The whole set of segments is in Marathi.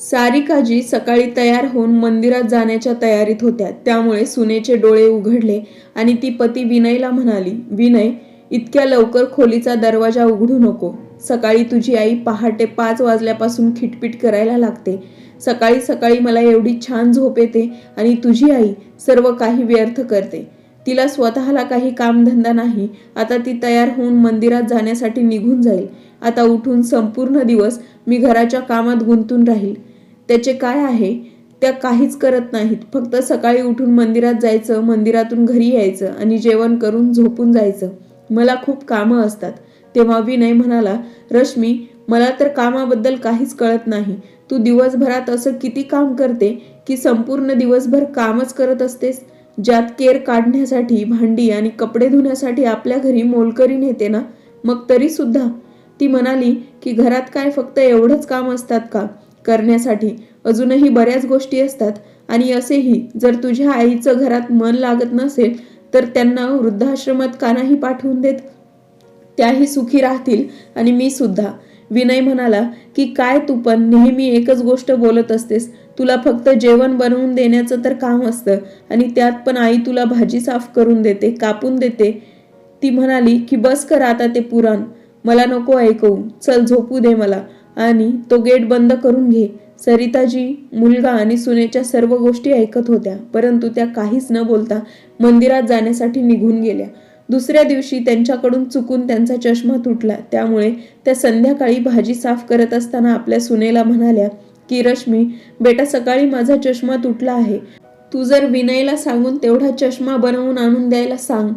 सारिकाजी सकाळी तयार होऊन मंदिरात जाण्याच्या तयारीत होत्या. त्यामुळे सुनेचे डोळे उघडले आणि ती पती विनयला म्हणाली विनय इतक्या लवकर खोलीचा दरवाजा उघडू नको. सकाळी तुझी आई पहाटे पाच वाजल्यापासून खिटपिट करायला लागते. सकाळी सकाळी मला एवढी छान झोप येते आणि तुझी आई सर्व काही व्यर्थ करते. तिला स्वतःला काही कामधंदा नाही. आता ती तयार होऊन मंदिरात जाण्यासाठी निघून जाईल. आता उठून संपूर्ण दिवस मी घराच्या कामात गुंतून राहील. त्याचे काय आहे? त्या काहीच करत नाहीत. फक्त सकाळी उठून मंदिरात जायचं मंदिरातून घरी यायचं आणि जेवण करून झोपून जायचं. मला खूप कामं असतात. तेव्हा विनय म्हणाला रश्मी मला तर कामाबद्दल काहीच कळत नाही. तू दिवसभरात असं किती काम करते की संपूर्ण दिवसभर कामच करत असतेस? ज्यात केर काढण्यासाठी भांडी आणि कपडे धुण्यासाठी आपल्या घरी मोलकरी नेते ना? मग तरी सुद्धा ती म्हणाली की घरात काय फक्त एवढंच काम असतात का? करण्यासाठी. अजूनही बऱ्याच गोष्टी असतात आणि असेही जर तुझ्या आईचं घरात मन लागत नसेल तर त्यांना वृद्धाश्रमात का नाही पाठवून देत? त्याही सुखी राहतील आणि मी सुद्धा. विनय म्हणाला की काय तू पण नेहमी एकच गोष्ट बोलत असतेस. तुला फक्त जेवण बनवून देण्याचं तर काम असतं आणि त्यात पण आई तुला भाजी साफ करून देते कापून देते. ती म्हणाली की बस कर आता ते पुराण. मला नको ऐकवू. चल झोपू दे मला. आणि तो गेट बंद करून घे. सरिताजी मुलगा आणि सुनेच्या सर्व गोष्टी ऐकत होत्या परंतु त्या काहीच न बोलता मंदिरात जाण्यासाठी निघून गेल्या. दुसऱ्या दिवशी त्यांच्याकडून चुकून त्यांचा चष्मा तुटला. त्यामुळे त्या संध्याकाळी भाजी साफ करत असताना आपल्या सुनेला म्हणाल्या की रश्मी बेटा सकाळी माझा चष्मा तुटला आहे. तू जर विनयला सांगून तेवढा चष्मा बनवून आणून द्यायला सांग.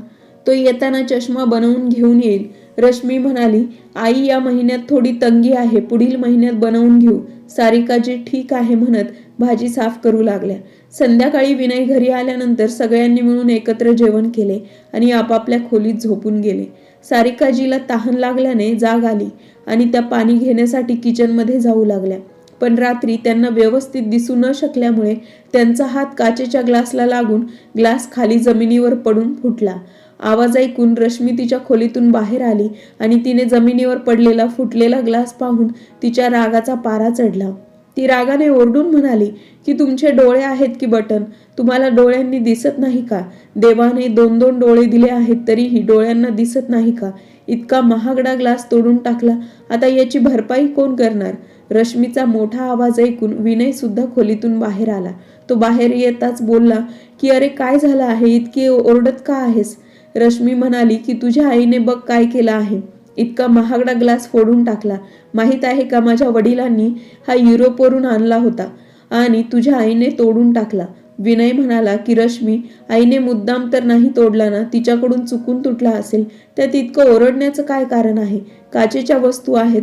तो येताना चष्मा बनवून घेऊन येईल. रश्मी म्हणाली आई या महिन्यात थोडी तंगी आहे पुढील महिन्यात बनवून घेऊ. सारिकाजी ठीक आहे म्हणत भाजी साफ करू लागल्या. संध्याकाळी विनय घरी आल्यानंतर सगळ्यांनी मिळून एकत्र जेवण केले आणि आपापल्या खोलीत झोपून गेले. सारिकाजीला तहान लागल्याने जाग आली आणि त्या पाणी घेण्यासाठी किचनमध्ये जाऊ लागल्या. पण रात्री त्यांना व्यवस्थित दिसू न शकल्यामुळे त्यांचा हात काचेच्या ग्लासला लागून ग्लास खाली जमिनीवर पडून फुटला. आवाज ऐकून रश्मी तिच्या खोलीतून बाहेर आली आणि तिने जमिनीवर पडलेला फुटलेला ग्लास पाहून तिच्या रागाचा पारा चढला. ती रागाने ओरडून म्हणाली की तुमचे डोळे आहेत की बटन? तुम्हाला डोळ्यांनी दिसत नाही का? देवाने दोन दोन डोळे दिले आहेत तरीही डोळ्यांना दिसत नाही का? इतका महागडा ग्लास तोडून टाकला आता याची भरपाई कोण करणार? रश्मीचा मोठा आवाज ऐकून विनय सुद्धा खोलीतून बाहेर आला. तो बाहेर येताच बोलला की अरे काय झालं आहे? इतकी ओरडत का आहेस? रश्मी म्हणाली की तुझ्या आईने बघ काय केलं आहे. इतका महागडा ग्लास फोडून टाकला. माहीत आहे का माझ्या वडिलांनी हा युरोपवरून आणला होता आणि तुझ्या आईने तोडून टाकला. विनय म्हणाला की रश्मी आईने मुद्दाम तर नाही तोडला ना तिच्याकडून चुकून तुटला असेल. त्यात इतकं ओरडण्याचं काय कारण आहे? काचेच्या वस्तू आहेत.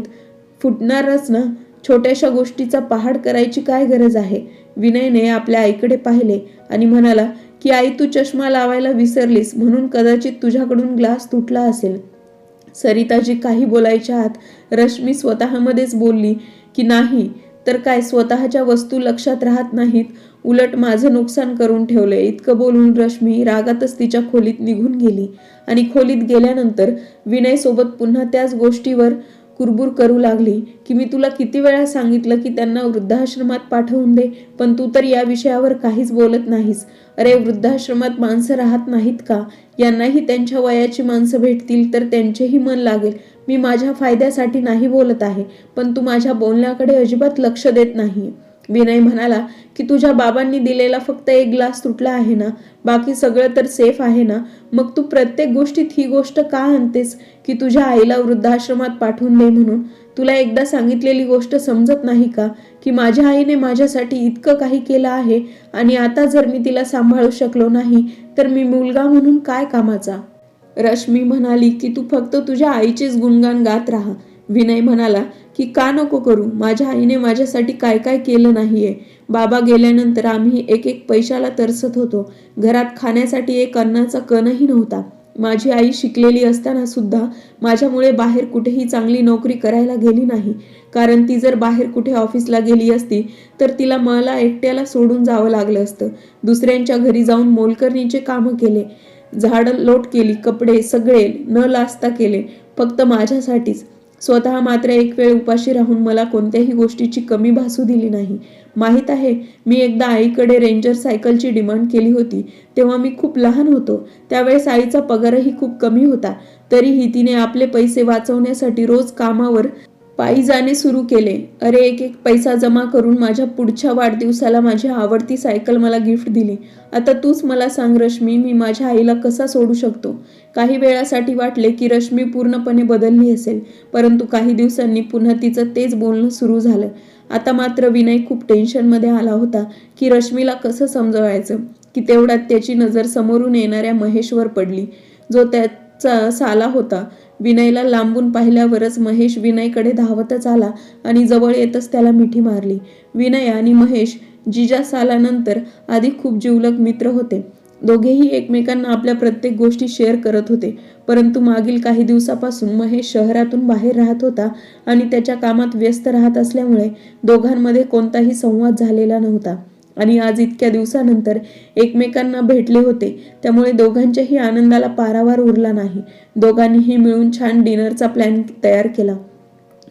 फुटणारच ना. छोट्याशा गोष्टीचा पहाड करायची काय गरज आहे? विनयने आपल्या आईकडे पाहिले आणि म्हणाला की आई तू चष्मा लावायला विसरलीस म्हणून कदाचित तुझ्याकडून ग्लास तुटला असेल. सरिताजी काही बोलायच्या आत रश्मी स्वतःमध्येच बोलली की नाही तर काय स्वतःच्या वस्तू लक्षात राहत नाहीत उलट माझं नुकसान करून ठेवलंय. इतकं बोलून रश्मी रागातच तिच्या खोलीत निघून गेली आणि खोलीत गेल्यानंतर विनय सोबत पुन्हा त्याच गोष्टीवर कुरबुर करू लागली की मी तुला किती वेळा सांगितलं की त्यांना वृद्धाश्रमात पाठवून दे पण तू तर या विषयावर काहीच बोलत नाहीस. अरे वृद्धाश्रमात माणसं राहत नाहीत का? यांनाही त्यांच्या वयाची माणसं भेटतील तर त्यांचेही मन लागेल. मी माझ्या फायद्यासाठी नाही बोलत आहे पण तू माझ्या बोलण्याकडे अजिबात लक्ष देत नाही विनय म्हणाला की तुझ्या बाबांनी दिलेला फक्त एक ग्लास तुटला आहे ना? बाकी सगळं तर सेफ आहे ना? मग तू प्रत्येक गोष्टीत ही गोष्ट का आणतेस की तुझ्या आईला वृद्धाश्रमात पाठवून दे म्हणून? तुला एकदा सांगितलेली गोष्ट समजत नाही का की माझ्या आईने माझ्यासाठी इतकं काही केलं आहे आणि आता जर मी तिला सांभाळू शकलो नाही तर मी मुलगा म्हणून काय कामाचा? रश्मी म्हणाली की तू फक्त तुझ्या आईचेच गुणगान गात राहा. विनय म्हणाला की का नको करू? माझ्या आईने माझ्यासाठी काय काय केलं नाहीये. बाबा गेल्यानंतर आम्ही एक एक पैशाला तरसत होतो. घरात खाण्यासाठी एक अन्नाचा कणही नव्हता. माझी आई शिकलेली असताना सुद्धा माझ्यामुळे बाहेर कुठेही चांगली नोकरी करायला गेली नाही. कारण ती जर बाहेर कुठे ऑफिसला गेली असती तर तिला मला एकट्याला सोडून जावं लागलं असतं. दुसऱ्यांच्या घरी जाऊन मोलकरणीचे कामं केले. झाडं लोट केली कपडे सगळे न लाजता केले. फक्त माझ्यासाठीच. स्वतः मात्र एक वेळ उपाशी राहून मला कोणत्याही गोष्टीची कमी भासू दिली नाही. माहीत आहे मी एकदा आईकडे रेंजर सायकलची डिमांड केली होती तेव्हा मी खूप लहान होतो. त्यावेळेस आईचा पगारही खूप कमी होता. तरीही तिने आपले पैसे वाचवण्यासाठी रोज कामावर पायी जाणे सुरू केले. अरे एक एक पैसा जमा करून माझ्या पुढच्या वाढदिवसाला माझी आवडती सायकल मला गिफ्ट दिली. आता तूच मला सांग रश्मी मी माझ्या आईला कसा सोडू शकतो? काही वेळासाठी वाटले की रश्मी पूर्णपणे बदलली असेल परंतु काही दिवसांनी पुन्हा तिचं तेच बोलणं सुरू झालं. आता मात्र विनय खूप टेन्शनमध्ये आला होता की रश्मीला कसं समजवायचं की तेवढ्यात त्याची नजर समोरून येणाऱ्या महेशवर पडली. जो त्या चा साला होता. विनयला लांबून पाहिल्यावरच महेश विनयकडे धावतच आला आणि जवळ येतच त्याला मिठी मारली. विनय आणि महेश जिजा सालानंतर आधी खूप जिवलग मित्र होते. दोघेही एकमेकांना आपल्या प्रत्येक गोष्टी शेअर करत होते. परंतु मागील काही दिवसापासून महेश शहरातून बाहेर राहत होता आणि त्याच्या कामात व्यस्त राहत असल्यामुळे दोघांमध्ये कोणताही संवाद झालेला नव्हता. आणि आज इतक्या दिवसानंतर एकमेकांना भेटले होते. त्यामुळे दोघांच्याही आनंदाला पारावार उरला नाही. दोघांनीही मिळून छान डिनरचा प्लॅन तयार केला.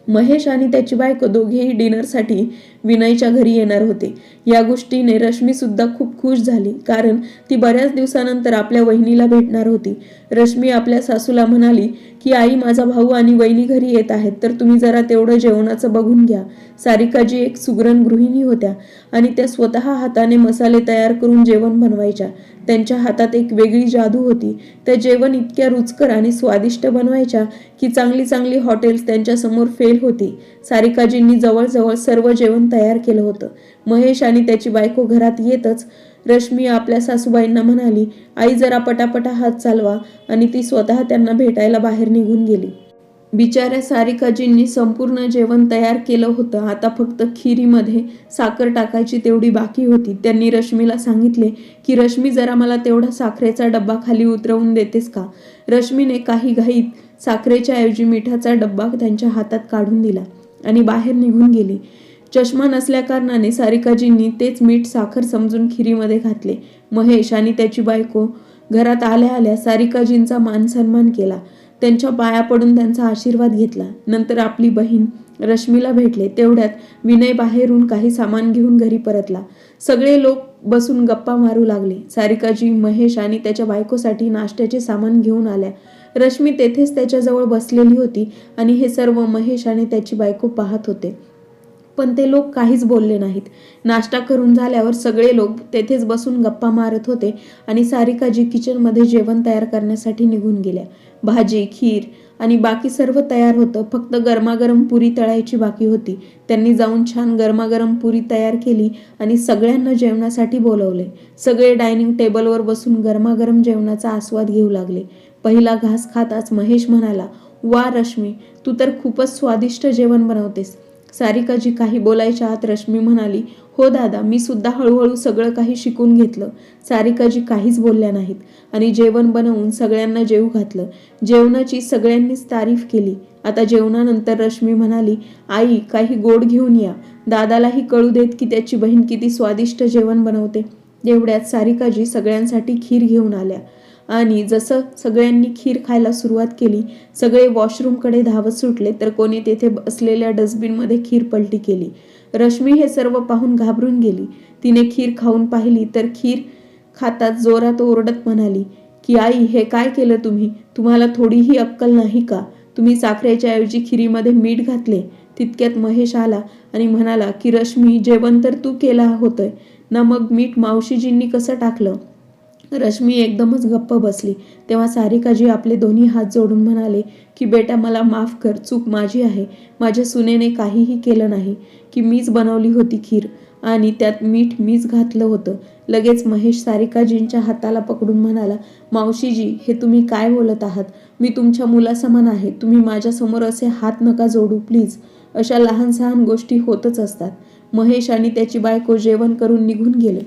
महेश आणि त्याची बायको दोघेही डिनरसाठी विनयच्या घरी येणार होते. या गोष्टीने रश्मी सुद्धा खूप खुश झाली कारण ती बऱ्याच दिवसानंतर आपल्या वहिनीला भेटणार होती. रश्मी आपल्या सासूला म्हणाली की आई माझा भाऊ आणि वहिनी घरी येत आहेत तर तुम्ही जरा तेवढं जेवणाचं बघून घ्या. सारिकाजी एक सुगरण गृहिणी होत्या आणि त्या स्वतः हाताने मसाले तयार करून जेवण बनवायच्या. त्यांच्या हातात एक वेगळी जादू होती. त्या जेवण इतक्या रुचकर आणि स्वादिष्ट बनवायच्या की चांगली चांगली हॉटेल्स त्यांच्यासमोर फेल होती. सारिकाजींनी जवळजवळ सर्व जेवण तयार केलं होतं. महेश आणि त्याची बायको घरात येतच रश्मी आपल्या सासूबाईंना म्हणाली आई जरा पटापटा हात चालवा. आणि ती स्वतः त्यांना भेटायला बाहेर निघून गेली. बिचाऱ्या सारिकाजींनी संपूर्ण जेवण तयार केलं होतं. आता फक्त खिरीमध्ये साखर टाकायची तेवढी बाकी होती. त्यांनी रश्मीला सांगितले की रश्मी जरा मला तेवढा साखरेचा डब्बा खाली उतरवून देतेस का? रश्मीने काही घाईत साखरेच्या ऐवजी मिठाचा डब्बा त्यांच्या हातात काढून दिला. आणि बाहेर निघून गेली. चष्मा नसल्याकारणाने सारिकाजींनी तेच मीठ साखर समजून खिरीमध्ये घातले. महेश आणि त्याची बायको घरात आल्या आल्या सारिकाजींचा मान सन्मान केला. त्यांच्या पाया पडून त्यांचा आशीर्वाद घेतला. नंतर आपली बहीण रश्मीला भेटले. तेवढ्यात विनय बाहेरून काही सामान घेऊन घरी परतला. सगळे लोक बसून गप्पा मारू लागले. सारिकाजी महेश आणि त्याच्या बायकोसाठी नाश्त्याचे सामान घेऊन आल्या. रश्मी तेथेच त्याच्याजवळ बसलेली होती आणि हे सर्व महेश आणि त्याची बायको पाहत होते. पण ते लोक काहीच बोलले नाहीत. नाश्ता करून झाल्यावर सगळे लोक तेथेच बसून गप्पा मारत होते आणि सारिकाजी किचनमध्ये जेवण तयार करण्यासाठी निघून गेल्या. भाजी खीर आणि बाकी सर्व तयार होतं. फक्त गरमागरम पुरी तळायची बाकी होती. त्यांनी जाऊन छान गरमागरम पुरी तयार केली आणि सगळ्यांना जेवणासाठी बोलवले. सगळे डायनिंग टेबलवर बसून गरमागरम जेवणाचा आस्वाद घेऊ लागले. पहिला घास खाताच महेश म्हणाला वा रश्मी तू तर खूपच स्वादिष्ट जेवण बनवतेस. सारिकाजी काही बोलायच्या आत रश्मी म्हणाली हो दादा मी सुद्धा हळूहळू सगळं काही शिकून घेतलं. सारिकाजी काहीच बोलल्या नाहीत आणि जेवण बनवून सगळ्यांना जेवू घातलं. जेवणाची सगळ्यांनीच तारीफ केली. आता जेवणानंतर रश्मी म्हणाली आई काही गोड घेऊन या. दादालाही कळू देत की त्याची बहीण किती स्वादिष्ट जेवण बनवते. एवढ्यात सारिकाजी सगळ्यांसाठी खीर घेऊन आल्या. आणि जसं सगळ्यांनी खीर खायला सुरुवात केली सगळे वॉशरूमकडे धावत सुटले तर कोणी तेथे असलेल्या डस्टबिनमध्ये खीर पलटी केली. रश्मी हे सर्व पाहून घाबरून गेली. तिने खीर खाऊन पाहिली तर खीर खातात जोरात ओरडत म्हणाली की आई हे काय केलं तुम्ही? तुम्हाला थोडीही अक्कल नाही का? तुम्ही साखरेच्या ऐवजी खिरीमध्ये मीठ घातले. तितक्यात महेश आला आणि म्हणाला की रश्मी जेवण तर तू केला होतंय. ना मग मीठ मावशीजींनी कसं टाकलं? रश्मी एकदमच गप्प बसली. तेव्हा सारिकाजी आपले दोन्ही हात जोडून म्हणाले की बेटा मला माफ कर. चूक माझी आहे. माझ्या सुनेने काहीही केलं नाही. की मीच बनवली होती खीर आणि त्यात मीठ मीच घातलं होतं. लगेच महेश सारिकाजींच्या हाताला पकडून म्हणाला मावशीजी हे तुम्ही काय बोलत आहात? मी तुमच्या मुलासमान आहे. तुम्ही माझ्यासमोर असे हात नका जोडू प्लीज. अशा लहान सहान गोष्टी होतच असतात. महेश आणि त्याची बायको जेवण करून निघून गेले.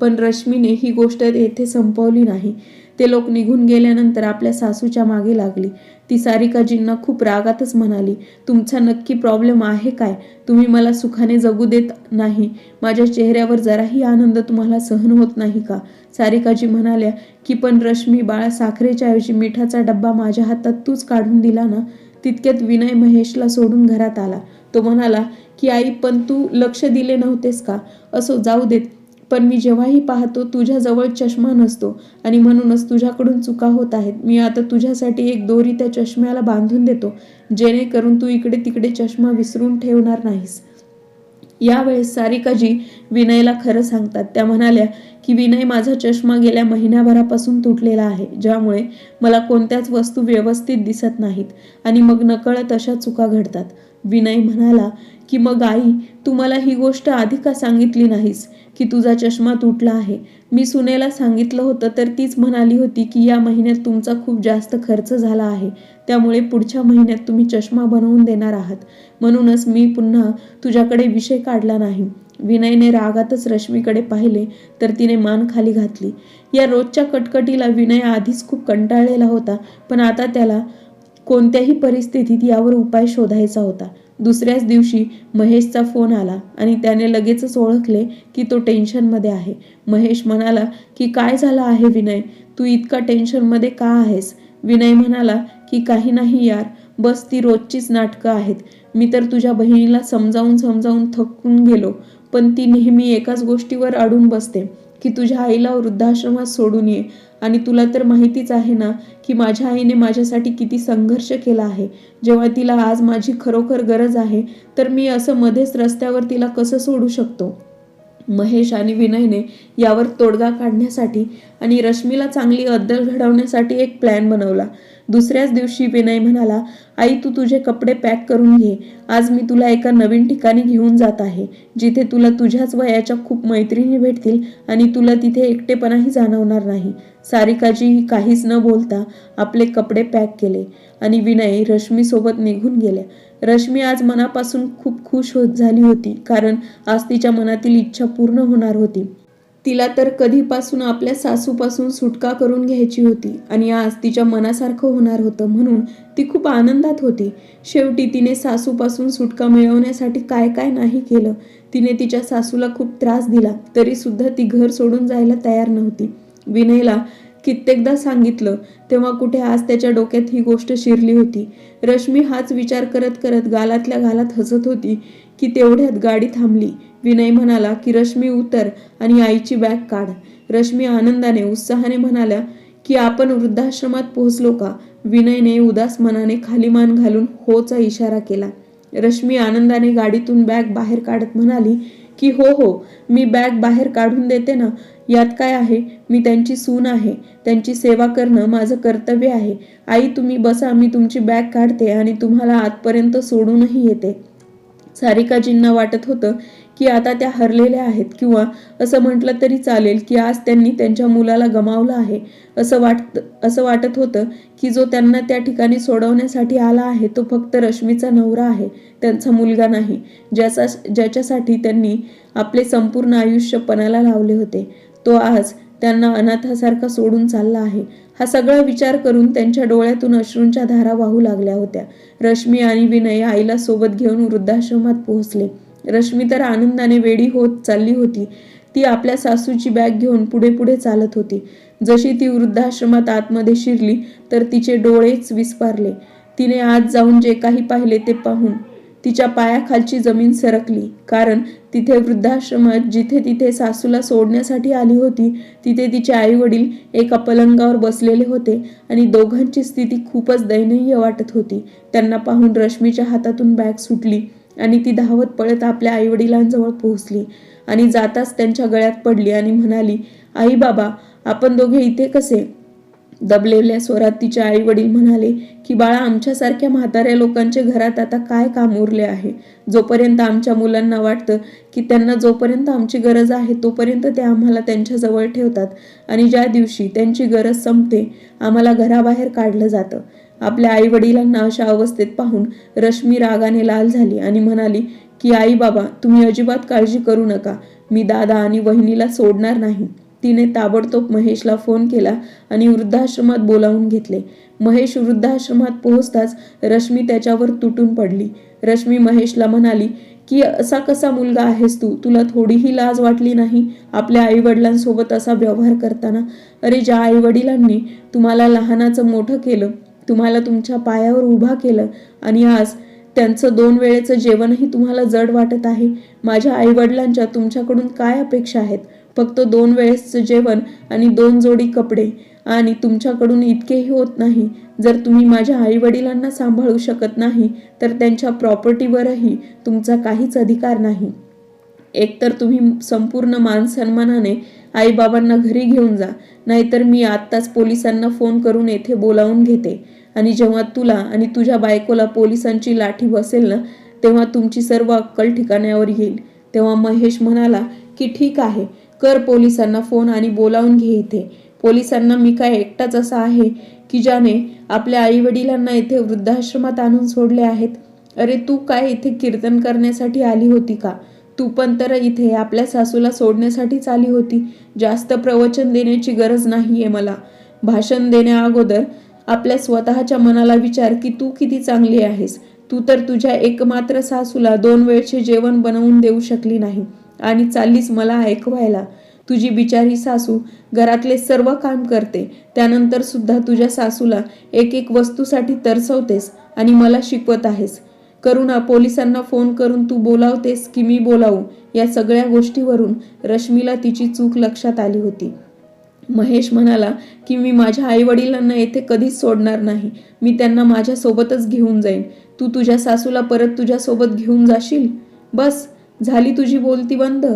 पण रश्मीने ही गोष्ट येथे संपवली नाही. ते लोक निघून गेल्यानंतर आपल्या सासूच्या मागे लागली. ती सारिकाजींना खूप रागातच म्हणाली तुमचा नक्की प्रॉब्लेम आहे काय? तुम्ही मला सुखाने जगू देत नाही. माझ्या चेहऱ्यावर जराही आनंद तुम्हाला सहन होत नाही का? सारिकाजी म्हणाल्या की पण रश्मी बाळा साखरेच्या ऐवजी मिठाचा डब्बा माझ्या हातात तूच काढून दिला ना? तितक्यात विनय महेशला सोडून घरात आला. तो म्हणाला की आई पण तू लक्ष दिले नव्हतेस का? असो जाऊ देत. पण मी जेव्हाही पाहतो तुझ्याजवळ चष्मा नसतो आणि म्हणूनच तुझ्याकडून चुका होत आहेत. मी आता तुझ्यासाठी एक दोरी त्या चष्म्याला बांधून देतो जेणेकरून तू इकडे तिकडे चष्मा विसरून ठेवणार नाहीस. यावेळेस सारिकाजी विनयला खरं सांगतात. त्या म्हणाल्या की विनय माझा चष्मा गेल्या महिन्याभरापासून तुटलेला आहे ज्यामुळे मला कोणत्याच वस्तू व्यवस्थित दिसत नाहीत आणि मग नकळत अशा चुका घडतात. विनय म्हणाला की मग आई तू मला ही गोष्ट आधी का सांगितली नाहीस की तुझा चष्मा तुटला आहे? मी सुनेला सांगितलं होतं तर तीच म्हणाली होती की या महिन्यात तुमचा खूप जास्त खर्च झाला आहे. त्यामुळे पुढच्या महिन्यात तुम्ही चष्मा बनवून देणार आहात. म्हणूनच मी पुन्हा तुझ्याकडे विषय काढला नाही. विनयने रागातच रश्मीकडे पाहिले तर तिने मान खाली घातली. या रोजच्या कटकटीला विनय आधीच खूप कंटाळलेला होता पण आता त्याला कोणत्याही परिस्थितीत यावर उपाय शोधायचा होता. दुसऱ्याच दिवशी महेशचा फोन आला आणि त्याने लगेचच ओळखले की तो टेन्शनमध्ये आहे. महेश म्हणाला की काय झालं आहे विनय? तू इतका टेन्शनमध्ये का आहेस? विनय म्हणाला की काही नाही यार बस ती रोजचीच नाटकं आहेत. मी तर तुझ्या बहिणीला समजावून समजावून थकून गेलो पण ती नेहमी एकाच गोष्टीवर अडून बसते की तुझ्या आईला वृद्धाश्रमात सोडून ये. आणि तुला तर माहितीच आहे ना की माझ्या आईने माझ्यासाठी किती संघर्ष केला आहे. जेव्हा तिला आज माझी खरोखर गरज आहे तर मी असं मध्येच रस्त्यावर तिला कसं सोडू शकतो? महेश आणि विनयने यावर तोडगा काढण्यासाठी आणि रश्मीला चांगली अद्दल घडवण्यासाठी एक प्लॅन बनवला. दुसऱ्याच दिवशी विनय म्हणाला आई तू तुझे कपडे पॅक करून घे. आज मी तुला एका नवीन ठिकाणी घेऊन जात आहे जिथे तुला तुझ्याच वयाच्या खूप मैत्रिणी भेटतील आणि तुला तिथे एकटेपणाही जाणवणार नाही. सारिकाजी काहीच न बोलता आपले कपडे पॅक केले आणि विनय रश्मीसोबत निघून गेल्या. रश्मी आज मनापासून खूप खुश होत झाली होती कारण आज तिच्या मनातील इच्छा पूर्ण होणार होती. तिला तर कधीपासून आपल्या सासूपासून सुटका करून घ्यायची होती आणि आज तिच्या मनासारखं होणार होतं म्हणून ती खूप आनंदात होती. शेवटी तिने सासूपासून सुटका मिळवण्यासाठी काय काय नाही केलं. तिने तिच्या सासूला खूप त्रास दिला तरी सुद्धा ती घर सोडून जायला तयार नव्हती. विनयला कित्येकदा सांगितलं तेव्हा कुठे आज त्याच्या डोक्यात ही गोष्ट शिरली होती. रश्मी हाच विचार करत करत गालातल्या गालात हसत होती की तेवढ्यात गाडी थांबली. विनय म्हणाला की रश्मी उतर आणि आईची बॅग काढ. रश्मी आनंदाने उत्साहाने म्हणाल्या की आपण वृद्धाश्रमात पोहोचलो का? विनयने उदास मनाने खाली मान घालून होचा इशारा केला. रश्मी आनंदाने गाडीतून बॅग बाहेर काढत म्हणाली की हो हो मी बॅग बाहेर काढून देते ना यात काय आहे? मी त्यांची सून आहे त्यांची सेवा करणं माझं कर्तव्य आहे. आई तुम्ही बसा मी तुमची बॅग काढते आणि तुम्हाला आतपर्यंत सोडूनही येते. सारिकाजींना वाटत होतं की आता त्या हरलेल्या आहेत किंवा असं म्हटलं तरी चालेल की आज त्यांनी त्यांच्या मुलाला गमावलं आहे. असं वाट असं वाटत होतं की जो त्यांना त्या ठिकाणी सोडवण्यासाठी आला आहे तो फक्त रश्मीचा नवरा आहे त्यांचा मुलगा नाही ज्याचा ज्याच्यासाठी त्यांनी आपले संपूर्ण आयुष्य पणाला लावले होते. तो आज त्यांना अनाथासारखा सोडून चालला आहे. हा सगळा विचार करून त्यांच्या डोळ्यातून अश्रूंच्या धारा वाहू लागल्या होत्या. रश्मी आणि विनय आईला सोबत घेऊन वृद्धाश्रमात पोहोचले. रश्मी तर आनंदाने वेडी होत चालली होती. ती आपल्या सासूची बॅग घेऊन पुढे पुढे चालत होती. जशी ती वृद्धाश्रमात आतमध्ये शिरली तर तिचे डोळेच विस्पारले. तिने आज जाऊन जे काही पाहिले ते पाहून तिच्या पायाखालची जमीन सरकली. कारण तिथे वृद्धाश्रमात जिथे तिथे सासूला सोडण्यासाठी आली होती तिथे तिचे आई वडील एका पलंगावर बसलेले होते आणि दोघांची स्थिती खूपच दयनीय वाटत होती. त्यांना पाहून रश्मीच्या हातातून बॅग सुटली आणि ती धावत पळत आपल्या आईवडिलांजवळ पोहोचली आणि जाताच त्यांच्या गळ्यात पडली आणि म्हणाली आई बाबा आपण दोघे इथे कसे? दबलेल्या स्वरात तिचे आई वडील म्हणाले की बाळा आमच्यासारख्या म्हाताऱ्या लोकांचे घरात आता काय काम उरले आहे? जोपर्यंत आमच्या मुलांना वाटतं की त्यांना जोपर्यंत आमची गरज आहे तोपर्यंत ते आम्हाला त्यांच्याजवळ ठेवतात आणि ज्या दिवशी त्यांची गरज संपते आम्हाला घराबाहेर काढलं जातं. आपल्या आई वडिलांना अशा अवस्थेत पाहून रश्मी रागाने लाल झाली आणि म्हणाली की आई बाबा तुम्ही अजिबात काळजी करू नका. मी दादा आणि वहिनीला सोडणार नाही. तिने ताबडतोब महेशला फोन केला आणि वृद्धाश्रमात बोलावून घेतले. महेश वृद्धाश्रमात पोहोचताच रश्मी त्याच्यावर तुटून पडली. रश्मी महेशला म्हणाली की असा कसा मुलगा आहेस तू? तुला थोडीही लाज वाटली नाही? आपल्या आई वडिलांसोबत असा व्यवहार करताना? अरे ज्या आई वडिलांनी तुम्हाला लहानाचं मोठं केलं तुम्हाला तुमच्या पायावर उभा केलं आणि आज त्यांचं दोन वेळेचं जेवणही तुम्हाला जड वाटत आहे माझ्या आईवडिलांच्या तुमच्याकडून काय अपेक्षा आहेत? फक्त दोन वेळेसचं जेवण आणि दोन जोडी कपडे. आणि तुमच्याकडून इतकेही होत नाही. जर तुम्ही माझ्या आईवडिलांना सांभाळू शकत नाही तर त्यांच्या प्रॉपर्टीवरही तुमचा काहीच अधिकार नाही. एकतर तुम्ही संपूर्ण मान सन्मानाने आईबाबांना घरी घेऊन जा नाहीतर मी आत्ताच पोलिसांना फोन करून येथे बोलावून घेते. आणि जेव्हा तुला आणि तुझ्या बायकोला पोलिसांची लाठी बसेल ना तेव्हा तुमची सर्व अक्कल ठिकाण्यावर येईल. तेव्हा महेश म्हणाला की ठीक आहे. कर पोलिसांना फोन आणि बोलावून घे इथे. पोलिसांना मी काय एकटाच असा आहे की ज्याने आपल्या आई वडिलांना इथे वृद्धाश्रमात आणून सोडले आहेत? अरे तू काय इथे कीर्तन करण्यासाठी आली होती का? तू पण तर इथे आपल्या सासूला सोडण्यासाठीच आली होती. जास्त प्रवचन देण्याची गरज नाहीये मला. भाषण देण्या अगोदर आपल्या स्वतःच्या मनाला विचार की तू किती चांगली आहेस? तू तर तुझ्या एकमात्र सासूला दोन वेळचे जेवण बनवून देऊ शकली नाही. आणि चाललीस मला ऐकवायला. तुझी बिचारी सासू घरातले सर्व काम करते. त्यानंतर सुद्धा तुझ्या सासूला एक एक वस्तूसाठी तरसवतेस आणि मला शिकवत आहेस. करुणा पोलिसांना फोन करून तू बोलावतेस की मी बोलावू? या सगळ्या गोष्टीवरून रश्मीला तिची चूक लक्षात आली होती. महेश म्हणाला की मी माझ्या आई वडिलांना येथे कधीच सोडणार नाही. मी त्यांना माझ्यासोबतच घेऊन जाईन. तू तुझ्या सासूला परत तुझ्यासोबत घेऊन जाशील? बस झाली तुझी बोलती बंद?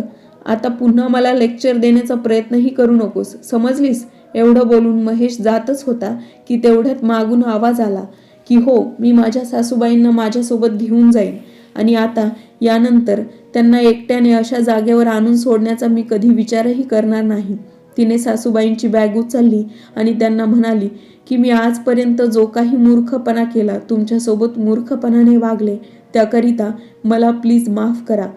आता पुन्हा मला लेक्चर देण्याचा प्रयत्नही करू नकोस. समजलीस? एवढं बोलून महेश जातच होता की तेवढ्यात मागून आवाज आला की हो मी माझ्या सासूबाईंना माझ्यासोबत घेऊन जाईन. आणि आता यानंतर त्यांना एकट्याने अशा जागेवर आणून सोडण्याचा मी कधी विचारही करणार नाही. तिने सासूबाईंची बॅग उचलली आणि त्यांना म्हणाली की मी आजपर्यंत जो काही मूर्खपणा केला तुमच्यासोबत मूर्खपणाने वागले त्याकरिता मला प्लीज माफ करा.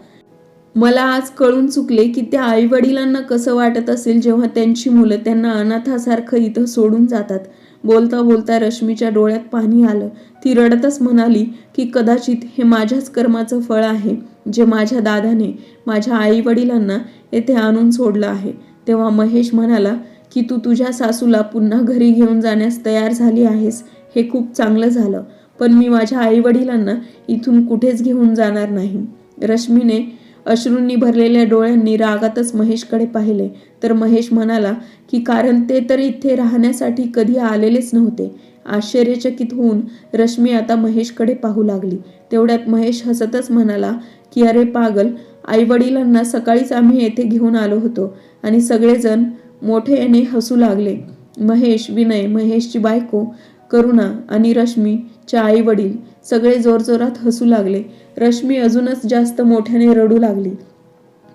मला आज कळून चुकले की त्या आई वडिलांना कसं वाटत असेल जेव्हा त्यांची मुलं त्यांना अनाथासारखं इथं सोडून जातात. बोलता बोलता रश्मीच्या डोळ्यात पाणी आलं. ती रडतच म्हणाली की कदाचित हे माझ्याच कर्माचं फळ आहे जे माझ्या दादाने माझ्या आई वडिलांना येथे आणून सोडलं आहे. तेव्हा महेश म्हणाला की तू तुझ्या सासूला पुन्हा घरी घेऊन जाण्यास तयार झाली आहेस. हे खूप चांगलं झालं. पण मी माझ्या आई वडिलांना इथून कुठेच घेऊन जाणार नाही. रश्मीने अश्रूंनी भरलेल्या डोळ्यांनी रागातच महेशकडे पाहिले. तर महेश म्हणाला की कारण ते तर इथे राहण्यासाठी कधी आलेलेच नव्हते. आश्चर्यचकित होऊन रश्मी आता महेशकडे पाहू लागली. तेवढ्यात महेश हसतच म्हणाला की अरे पागल आई वडिलांना सकाळीच आम्ही येथे घेऊन आलो होतो आणि सगळेजण मोठेने हसू लागले. महेश विनय महेशची बायको करुणा आणि रश्मी चे आई वडील सगळे जोरजोरात हसू लागले. रश्मी अजूनच जास्त मोठ्याने रडू लागली.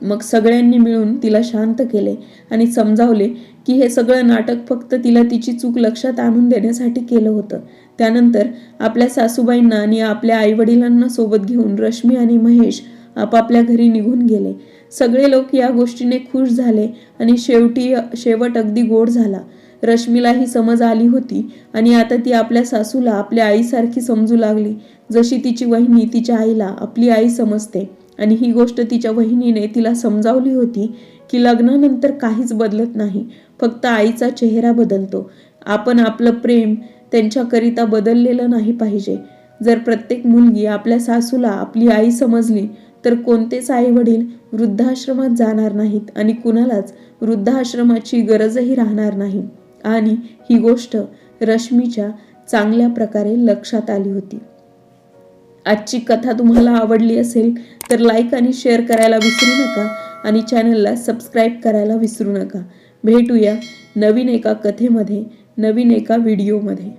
मग सगळ्यांनी मिळून तिला शांत केले आणि समजावले की हे सगळं नाटक फक्त तिला तिची चूक लक्षात आणून देण्यासाठी केलं होतं. त्यानंतर आपल्या सासूबाईंना आणि आपल्या आईवडिलांना सोबत घेऊन रश्मी आणि महेश आपापल्या घरी निघून गेले. सगळे लोक या गोष्टीने खुश झाले आणि शेवटी शेवट अगदी गोड झाला. रश्मीला ही समज आली होती आणि आता ती आपल्या सासूला आपल्या आईसारखी समजू लागली. जशी तिची वहिनी तिच्या आईला आपली आई समजते आणि ही गोष्ट तिच्या वहिनीने तिला समजावली होती की लग्नानंतर काहीच बदलत नाही फक्त आईचा चेहरा बदलतो. आपण आपलं प्रेम त्यांच्याकरिता बदललेलं नाही पाहिजे. जर प्रत्येक मुलगी आपल्या सासूला आपली आई समजली तर कोणतेच आई वडील वृद्धाश्रमात जाणार नाहीत आणि कुणालाच वृद्धाश्रमाची गरजही राहणार नाही. आणि ही गोष्ट रश्मीच्या चांगल्या प्रकारे लक्षात आली होती. आजची कथा तुम्हाला आवडली असेल तर लाईक आणि शेअर करायला विसरू नका आणि चॅनलला सबस्क्राईब करायला विसरू नका. भेटूया नवीन एका कथेमध्ये नवीन एका व्हिडिओमध्ये